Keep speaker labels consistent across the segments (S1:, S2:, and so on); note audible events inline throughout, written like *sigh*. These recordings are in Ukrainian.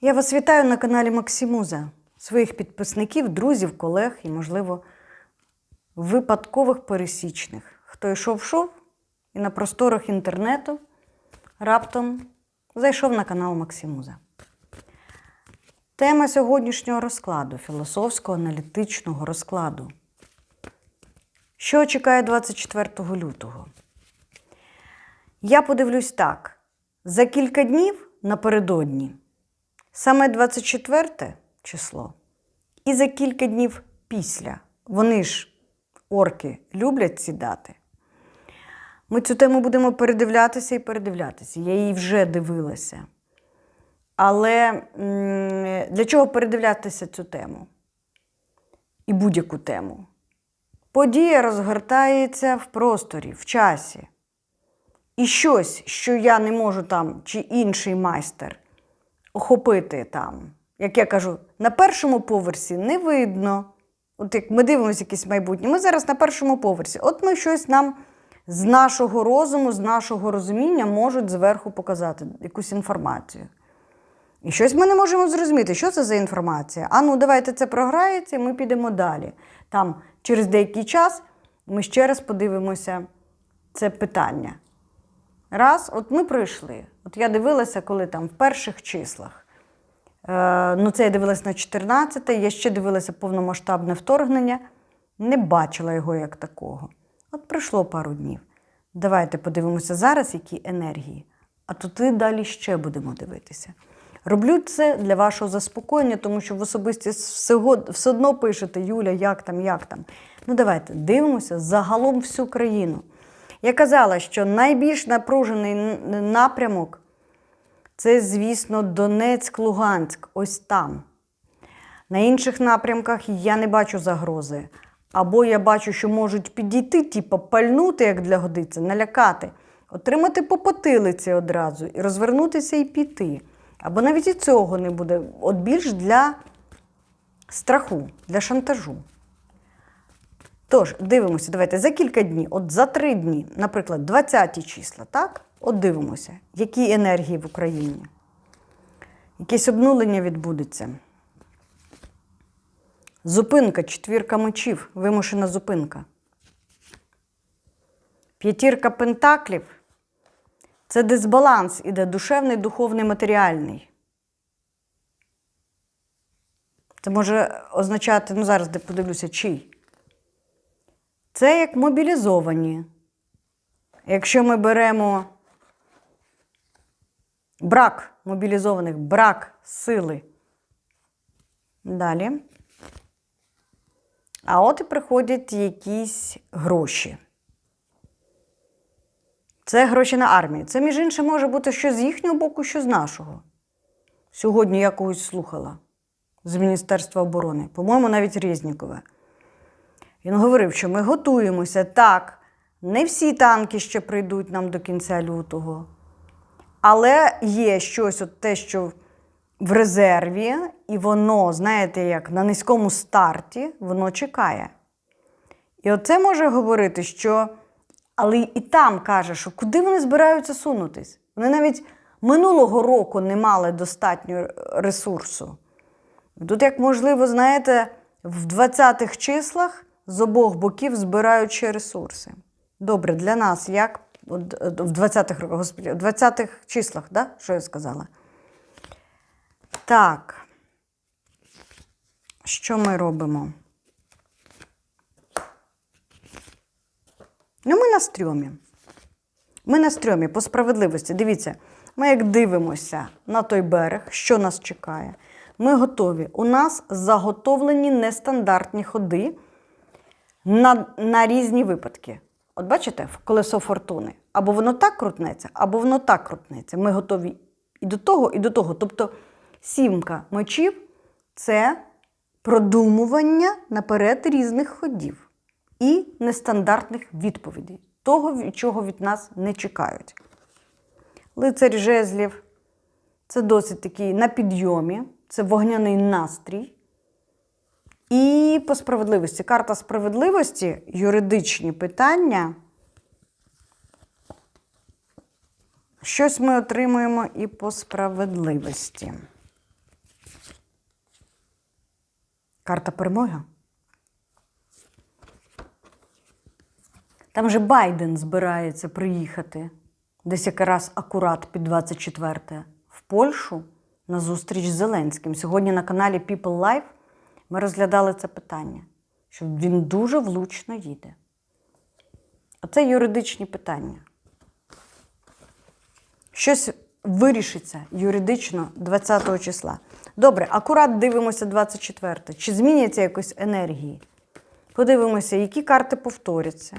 S1: Я вас вітаю на каналі Максимуза, своїх підписників, друзів, колег і, можливо, випадкових пересічних. Хто йшов, йшов і на просторах інтернету раптом зайшов на канал Максимуза. Тема сьогоднішнього розкладу філософського аналітичного розкладу. Що чекає 24 лютого? Я подивлюсь так: за кілька днів напередодні, саме 24 число, і за кілька днів після. Вони ж, орки, люблять ці дати. Ми цю тему будемо передивлятися і передивлятися. Я її вже дивилася. Але для чого передивлятися цю тему? І будь-яку тему? Подія розгортається в просторі, в часі. І щось, що я не можу там, чи інший майстер охопити там, як я кажу, на першому поверсі не видно. От як ми дивимося якесь майбутнє, ми зараз на першому поверсі. От ми щось нам з нашого розуму, з нашого розуміння можуть зверху показати якусь інформацію. І щось ми не можемо зрозуміти, що це за інформація. А ну, давайте це програється, і ми підемо далі. Там через деякий час ми ще раз подивимося це питання. Раз, от ми пройшли. От я дивилася, коли там в перших числах. Е, ну, це я дивилася на 14 я ще дивилася повномасштабне вторгнення, не бачила його як такого. От пройшло пару днів. Давайте подивимося зараз, які енергії, а туди далі ще будемо дивитися. Роблю це для вашого заспокоєння, тому що в особисті всього, все одно пишете, Юля, як там, як там. Ну, давайте дивимося загалом всю країну. Я казала, що найбільш напружений напрямок це, звісно, Донецьк, Луганськ, ось там. На інших напрямках я не бачу загрози. Або я бачу, що можуть підійти, типу, пальнути, як для годиться, налякати, отримати по потилиці одразу і розвернутися і піти. Або навіть і цього не буде. От більш для страху, для шантажу. Тож, дивимося, давайте за кілька днів, от за три дні, наприклад, 20 числа, так? От дивимося, які енергії в Україні. Якесь обнулення відбудеться. Зупинка, четвірка мечів, вимушена зупинка. П'ятірка пентаклів це дисбаланс іде душевний, духовний, матеріальний. Це може означати, ну зараз де подивлюся, чий. Це як мобілізовані. Якщо ми беремо брак мобілізованих, брак сили. Далі. А от і приходять якісь гроші. Це гроші на армію. Це, між іншим, може бути що з їхнього боку, що з нашого. Сьогодні я когось слухала з Міністерства оборони, по-моєму, навіть Резнікове. Він говорив, що ми готуємося так. Не всі танки ще прийдуть нам до кінця лютого. Але є щось, от те, що в резерві, і воно, знаєте, як на низькому старті, воно чекає. І оце може говорити, що. Але і там каже, що куди вони збираються сунутись? Вони навіть минулого року не мали достатньо ресурсу. Тут, як можливо, знаєте, в 20-х числах з обох боків збираючи ресурси. Добре, для нас як в 20-х роках, господи, в 20-х числах, да? що я сказала? Так. Що ми робимо? Ну, ми на стрьомі. Ми на стрьомі по справедливості. Дивіться, ми як дивимося на той берег, що нас чекає. Ми готові. У нас заготовлені нестандартні ходи на, на різні випадки. От бачите, в колесо фортуни. Або воно так крутнеться, або воно так крутнеться. Ми готові і до того, і до того. Тобто сімка мечів це продумування наперед різних ходів і нестандартних відповідей, того, чого від нас не чекають. Лицарь жезлів це досить такий на підйомі, це вогняний настрій. І по справедливості. Карта справедливості, юридичні питання. Щось ми отримуємо і по справедливості. Карта перемоги. Там же Байден збирається приїхати десь якраз акурат під 24 в Польщу на зустріч з Зеленським. Сьогодні на каналі People Life ми розглядали це питання, що він дуже влучно їде. Оце юридичні питання. Щось вирішиться юридично 20 числа. Добре, акурат дивимося 24. Чи зміняться якось енергії? Подивимося, які карти повторяться.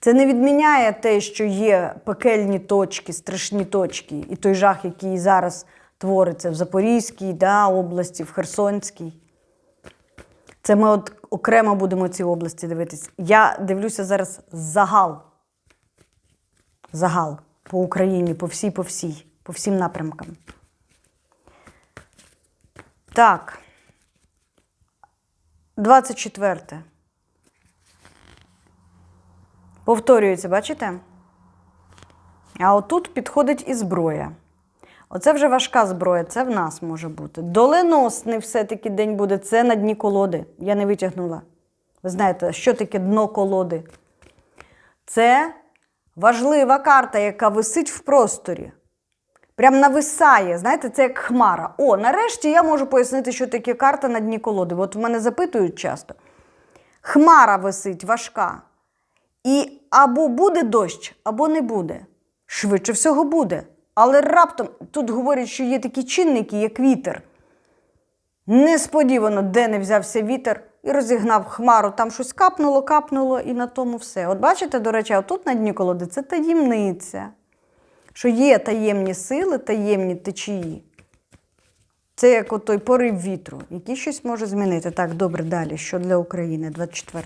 S1: Це не відміняє те, що є пекельні точки, страшні точки, і той жах, який зараз твориться в Запорізькій да, області, в Херсонській. Це ми от окремо будемо ці області дивитись. Я дивлюся зараз загал. Загал по Україні, по всій, по всій, по всім напрямкам. Так. 24. Повторюється, бачите? А отут підходить і зброя. Оце вже важка зброя, це в нас може бути. Доленосний все-таки день буде, це на дні колоди. Я не витягнула. Ви знаєте, що таке дно колоди? Це важлива карта, яка висить в просторі. Прям нависає, знаєте, це як хмара. О, нарешті я можу пояснити, що таке карта на дні колоди. От в мене запитують часто. Хмара висить важка. І або буде дощ, або не буде. Швидше всього буде. Але раптом тут говорять, що є такі чинники, як вітер. Несподівано, де не взявся вітер і розігнав хмару, там щось капнуло, капнуло, і на тому все. От бачите, до речі, тут на дні колоди це таємниця, що є таємні сили, таємні течії. Це як от той порив вітру, який щось може змінити. Так, добре, далі. Що для України? 24.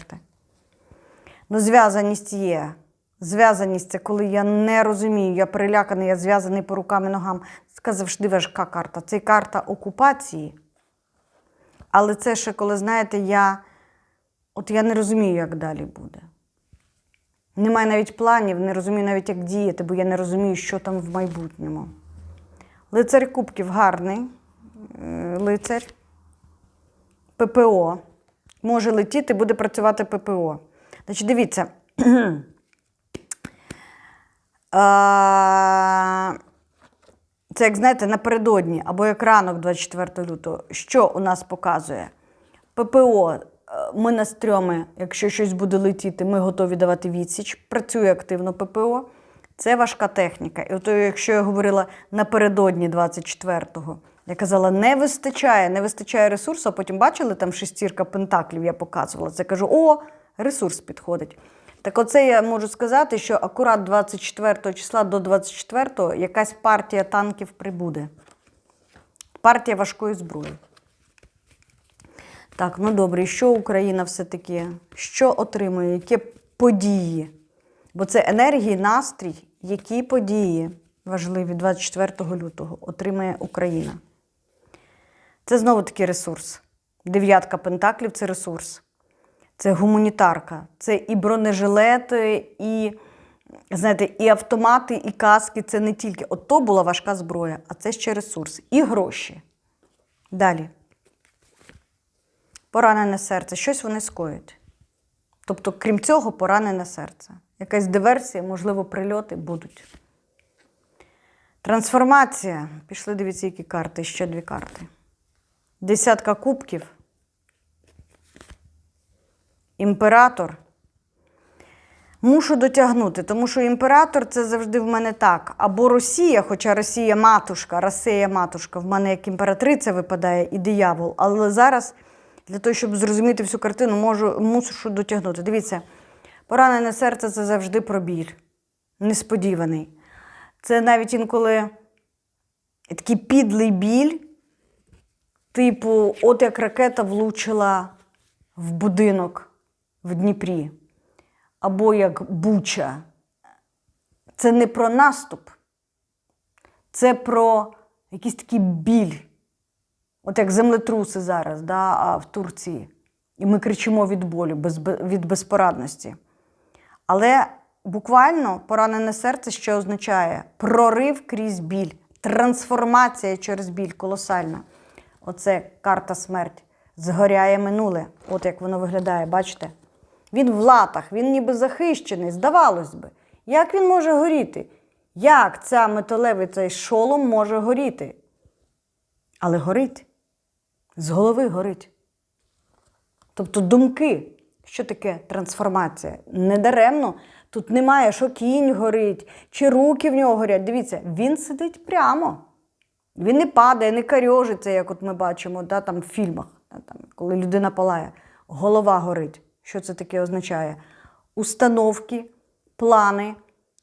S1: Ну, зв'язаність є. Зв'язаність це коли я не розумію, я переляканий, я зв'язаний по рукам і ногам. Це завжди важка карта. Це карта окупації. Але це ще коли, знаєте, я от я не розумію, як далі буде. Немає навіть планів, не розумію навіть, як діяти, бо я не розумію, що там в майбутньому. Лицар Кубків гарний. е, Лицар. ППО. Може летіти, буде працювати ППО. Значить, дивіться. *clears throat* Це, як знаєте, напередодні або як ранок 24 лютого. Що у нас показує? ППО. е, Ми на стрьоми, якщо щось буде летіти, ми готові давати відсіч. Працює активно ППО. Це важка техніка. І от якщо я говорила напередодні 24-го, я казала, не вистачає, не вистачає ресурсу, а потім бачили там шестірка пентаклів, я показувала. Це кажу, о, ресурс підходить. Так оце я можу сказати, що акурат 24 числа до 24 якась партія танків прибуде. Партія важкої зброї. Так, ну добре, що Україна все-таки? Що отримує? Які події? Бо це енергії, настрій, які події важливі 24 лютого отримає Україна. Це знову таки ресурс. Дев'ятка пентаклів це ресурс. Це гуманітарка, це і бронежилети, і, знаєте, і автомати, і каски. Це не тільки. От то була важка зброя, а це ще ресурс. І гроші. Далі. Поранене серце. Щось вони скоють. Тобто, крім цього, поранене серце. Якась диверсія, можливо, прильоти будуть. Трансформація. Пішли, дивіться, які карти, ще дві карти. Десятка кубків. Імператор. Мушу дотягнути, тому що імператор це завжди в мене так. Або Росія, хоча Росія матушка, Росія матушка, в мене як імператриця випадає і диявол. Але зараз, для того, щоб зрозуміти всю картину, можу, мушу дотягнути. Дивіться, поранене серце це завжди про біль. Несподіваний. Це навіть інколи такий підлий біль, типу, от як ракета влучила в будинок в Дніпрі, або як Буча. Це не про наступ, це про якийсь такий біль. От як землетруси зараз да, в Турції. І ми кричимо від болю, від безпорадності. Але буквально поранене серце що означає прорив крізь біль, трансформація через біль колосальна. Оце карта смерть. Згоряє минуле. От як воно виглядає, бачите? Він в латах, він ніби захищений, здавалось би. Як він може горіти? Як ця металевий цей шолом може горіти? Але горить. З голови горить. Тобто думки, що таке трансформація? Недаремно. Тут немає, що кінь горить, чи руки в нього горять. Дивіться, він сидить прямо. Він не падає, не карьожиться, як от ми бачимо да, там, в фільмах, да, там, коли людина палає. Голова горить. Що це таке означає? Установки, плани,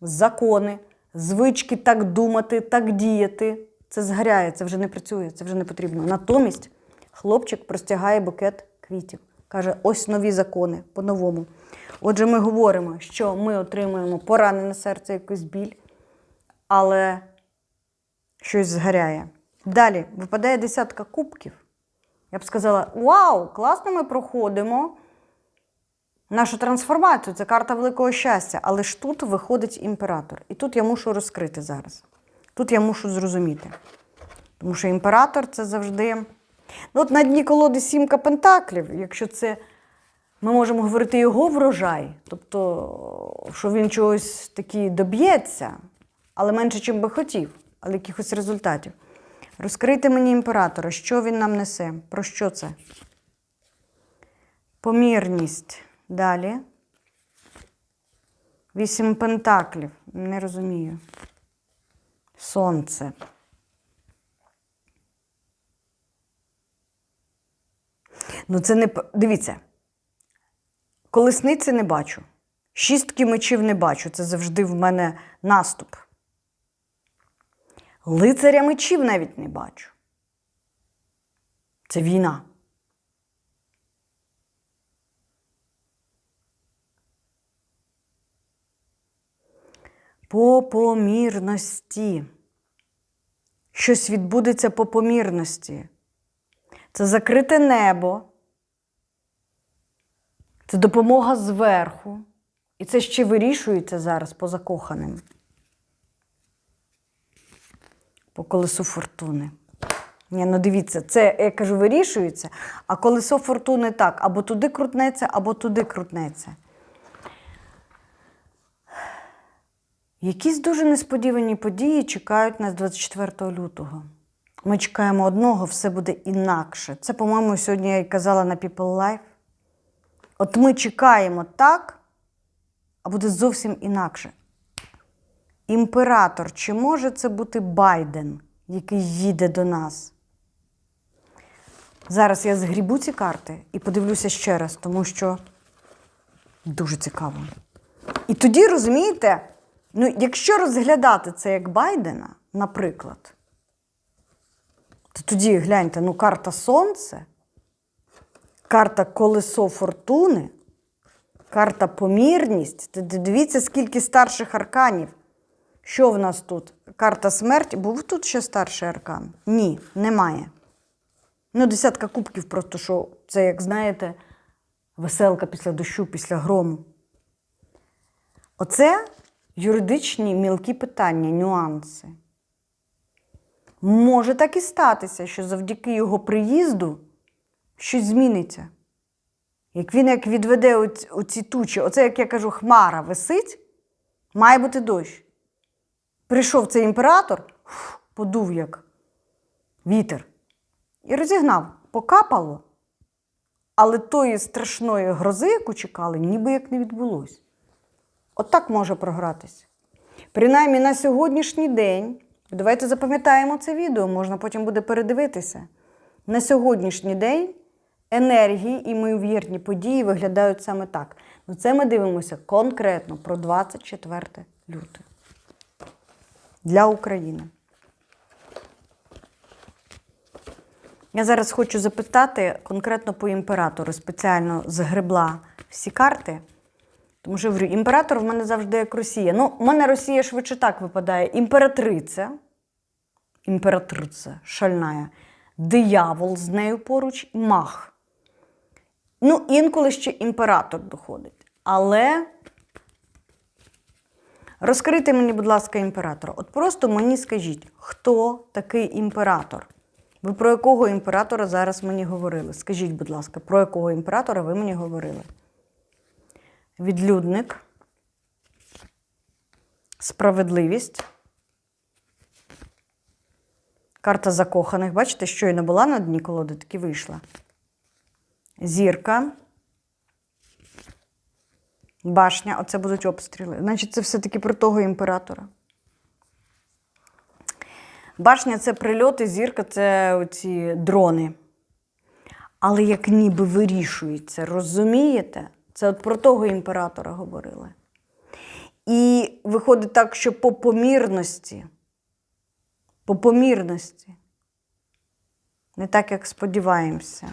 S1: закони, звички так думати, так діяти. Це згоряє, це вже не працює, це вже не потрібно. Натомість хлопчик простягає букет квітів. Каже, ось нові закони по-новому. Отже, ми говоримо, що ми отримуємо поранене серце, якийсь біль, але щось згоряє. Далі випадає десятка кубків. Я б сказала: Вау, класно ми проходимо нашу трансформацію, це карта великого щастя. Але ж тут виходить імператор. І тут я мушу розкрити зараз. Тут я мушу зрозуміти. Тому що імператор це завжди. Ну, от на дні колоди сімка пентаклів, якщо це ми можемо говорити його врожай, тобто, що він чогось таки доб'ється, але менше, чим би хотів, але якихось результатів. Розкрийте мені імператора, що він нам несе? Про що це? Помірність. Далі. Вісім пентаклів. Не розумію. Сонце. Ну, це не. Дивіться. Колесниці не бачу. Шістки мечів не бачу. Це завжди в мене наступ. Лицаря мечів навіть не бачу. Це війна. По помірності. Щось відбудеться по помірності. Це закрите небо. Це допомога зверху. І це ще вирішується зараз по закоханим. По колесу фортуни. Ні, ну дивіться, це, я кажу, вирішується, а колесо фортуни так, або туди крутнеться, або туди крутнеться. Якісь дуже несподівані події чекають нас 24 лютого. Ми чекаємо одного, все буде інакше. Це, по-моєму, сьогодні я й казала на People Life. От ми чекаємо так, а буде зовсім інакше. Імператор, чи може це бути Байден, який їде до нас? Зараз я згрібу ці карти і подивлюся ще раз, тому що дуже цікаво. І тоді, розумієте, ну, якщо розглядати це як Байдена, наприклад, то тоді гляньте, ну, карта Сонце, карта Колесо Фортуни, карта Помірність. Дивіться, скільки старших арканів. Що в нас тут? Карта смерті. Був тут ще старший аркан? Ні, немає. Ну, десятка кубків, просто що це, як знаєте, веселка після дощу, після грому. Оце юридичні мілкі питання, нюанси. Може так і статися, що завдяки його приїзду щось зміниться. Як він як відведе оці, тучі, оце, як я кажу, хмара висить, має бути дощ. Прийшов цей імператор, подув як вітер, і розігнав, покапало, але тої страшної грози, яку чекали, ніби як не відбулось. Отак може програтися. Принаймні на сьогоднішній день, давайте запам'ятаємо це відео, можна потім буде передивитися. На сьогоднішній день енергії і ймовірні події виглядають саме так. Ну це ми дивимося конкретно про 24 лютого для України. Я зараз хочу запитати конкретно по імператору, спеціально згребла всі карти. Тому що я говорю, імператор в мене завжди як Росія. Ну, в мене Росія швидше так випадає: імператриця, імператриця шальная, диявол з нею поруч, мах. Ну, інколи ще імператор доходить. Але розкрийте мені, будь ласка, імператора. От просто мені скажіть, хто такий імператор? Ви про якого імператора зараз мені говорили? Скажіть, будь ласка, про якого імператора ви мені говорили? Відлюдник, справедливість. Карта закоханих. Бачите, щойно була на дні колоди, таки вийшла. Зірка. Башня. Оце будуть обстріли. Значить, це все-таки про того імператора. Башня це прильоти, зірка це оці дрони. Але як ніби вирішується, розумієте? Це от про того імператора говорили. І виходить так, що по помірності, по помірності, не так, як сподіваємося.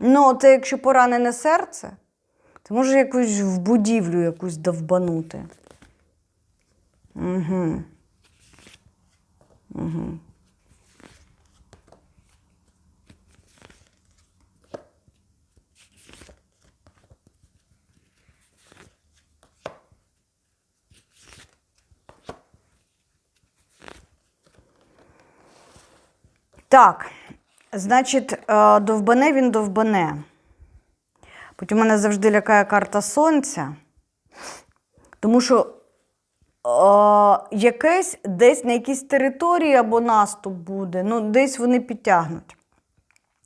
S1: Ну, це якщо поранене серце, то може якусь в будівлю якусь довбанути. Угу. Угу. Так, значить, е, довбане він довбане. Потім мене завжди лякає карта сонця, тому що е, якесь десь на якійсь території або наступ буде, ну, десь вони підтягнуть.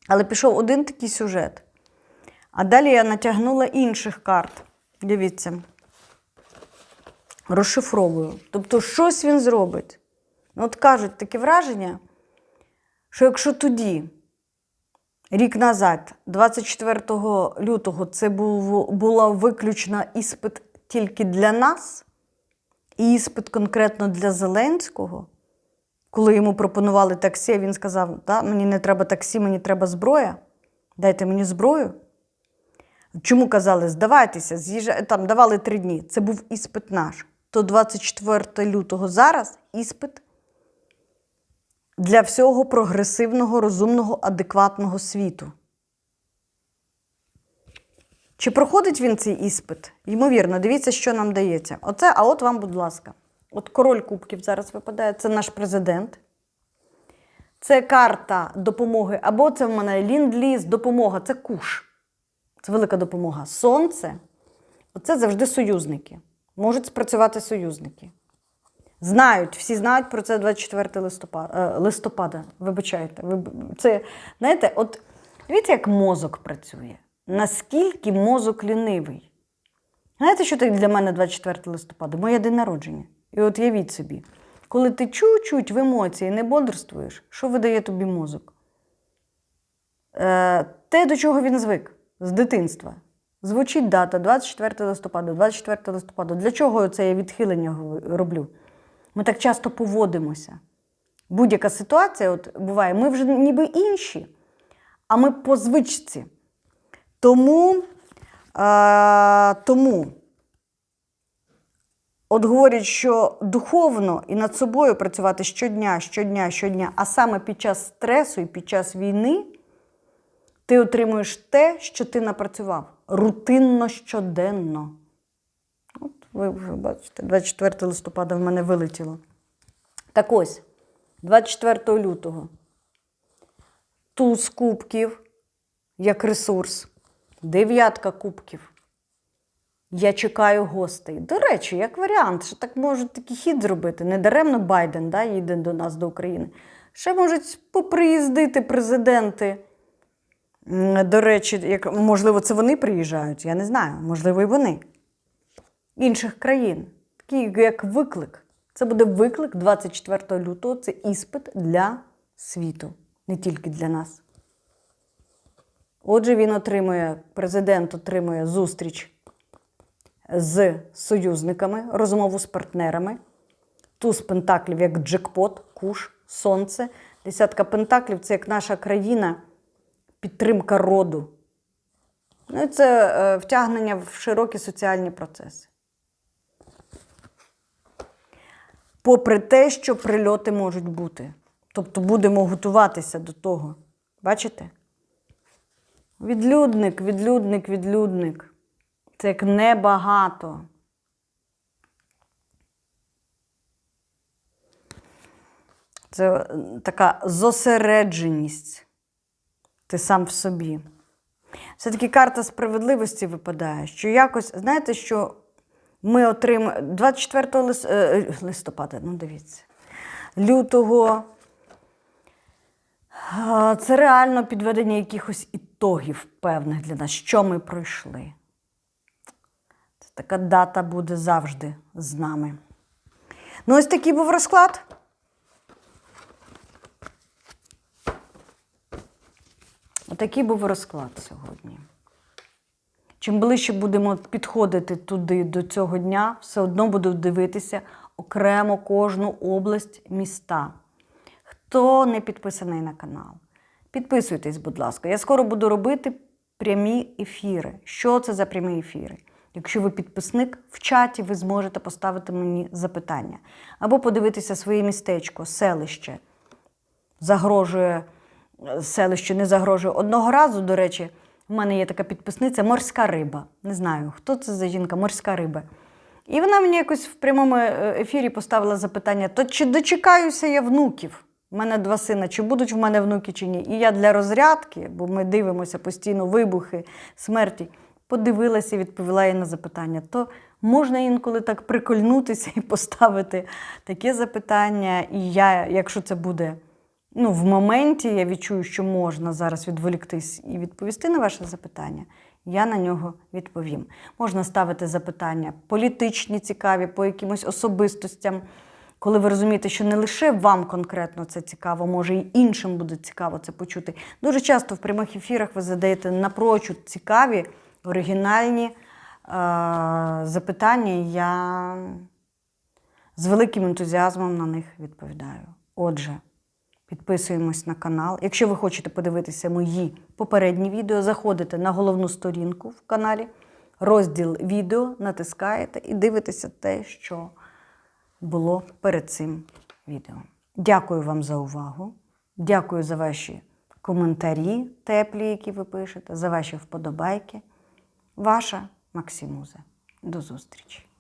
S1: Але пішов один такий сюжет. А далі я натягнула інших карт. Дивіться. Розшифровую. Тобто, щось він зробить. Ну, от кажуть таке враження, що якщо тоді, рік назад, 24 лютого, це був, була виключно іспит тільки для нас, і іспит конкретно для Зеленського, коли йому пропонували таксі, він сказав: да, мені не треба таксі, мені треба зброя. Дайте мені зброю. Чому казали, здавайтеся, з'їжджайте, там давали три дні. Це був іспит наш. То 24 лютого зараз іспит для всього прогресивного, розумного, адекватного світу. Чи проходить він цей іспит? Ймовірно, дивіться, що нам дається. Оце, а от вам, будь ласка. От король кубків зараз випадає, це наш президент. Це карта допомоги, або це в мене лінд-ліз, допомога, це куш. Це велика допомога. Сонце це завжди союзники. Можуть спрацювати союзники. Знають, всі знають про це 24 листопада. листопада. Вибачайте. Це, знаєте, от дивіться, як мозок працює. Наскільки мозок лінивий. Знаєте, що таке для мене 24 листопада? Моє день народження. І от явіть собі, коли ти чуть-чуть в емоції не бодрствуєш, що видає тобі мозок? Е, Те, до чого він звик з дитинства. Звучить дата 24 листопада, 24 листопада. Для чого це я відхилення роблю? Ми так часто поводимося. Будь-яка ситуація от буває, ми вже ніби інші, а ми по звичці. Тому, е, тому от говорять, що духовно і над собою працювати щодня, щодня, щодня, а саме під час стресу і під час війни ти отримуєш те, що ти напрацював рутинно щоденно. Ви вже бачите, 24 листопада в мене вилетіло. Так ось, 24 лютого. Туз кубків як ресурс. Дев'ятка кубків. Я чекаю гостей. До речі, як варіант, що так можуть такий хід зробити. Недаремно Байден да, їде до нас, до України. Ще можуть поприїздити президенти. До речі, як, можливо, це вони приїжджають, я не знаю, можливо, і вони. Інших країн. Такий як виклик. Це буде виклик 24 лютого, це іспит для світу, не тільки для нас. Отже, він отримує, президент отримує зустріч з союзниками, розмову з партнерами. Туз пентаклів як джекпот, куш, сонце. Десятка пентаклів це як наша країна, підтримка роду. Ну і це е, втягнення в широкі соціальні процеси. Попри те, що прильоти можуть бути. Тобто будемо готуватися до того. Бачите? Відлюдник, відлюдник, відлюдник. Це як небагато. Це така зосередженість. Ти сам в собі. Все-таки карта справедливості випадає, що якось, знаєте, що ми отримаємо 24 лис- е, листопада, ну дивіться, лютого. Це реально підведення якихось ітогів певних для нас, що ми пройшли. Це така дата буде завжди з нами. Ну, ось такий був розклад. Отакий був розклад сьогодні. Чим ближче будемо підходити туди до цього дня, все одно буду дивитися окремо кожну область міста. Хто не підписаний на канал, підписуйтесь, будь ласка. Я скоро буду робити прямі ефіри. Що це за прямі ефіри? Якщо ви підписник, в чаті ви зможете поставити мені запитання або подивитися своє містечко, селище. Загрожує е, селищу, не загрожує. Одного разу, до речі, в мене є така підписниця морська риба. Не знаю, хто це за жінка, морська риба. І вона мені якось в прямому е, ефірі поставила запитання: то чи дочекаюся я внуків? У мене два сина, чи будуть в мене внуки, чи ні. І я для розрядки, бо ми дивимося постійно вибухи, смерті, подивилася і відповіла їй на запитання. То можна інколи так прикольнутися і *laughs* поставити таке запитання. І я, якщо це буде ну, в моменті, я відчую, що можна зараз відволіктись і відповісти на ваше запитання. Я на нього відповім. Можна ставити запитання політичні, цікаві, по якимось особистостям, коли ви розумієте, що не лише вам конкретно це цікаво, може і іншим буде цікаво це почути. Дуже часто в прямих ефірах ви задаєте напрочуд цікаві, оригінальні е- запитання. Я з великим ентузіазмом на них відповідаю. Отже, підписуємось на канал. Якщо ви хочете подивитися мої попередні відео, заходите на головну сторінку в каналі, розділ відео, натискаєте і дивитеся те, що було перед цим відео. Дякую вам за увагу. Дякую за ваші коментарі теплі, які ви пишете, за ваші вподобайки. Ваша Максимуза. До зустрічі!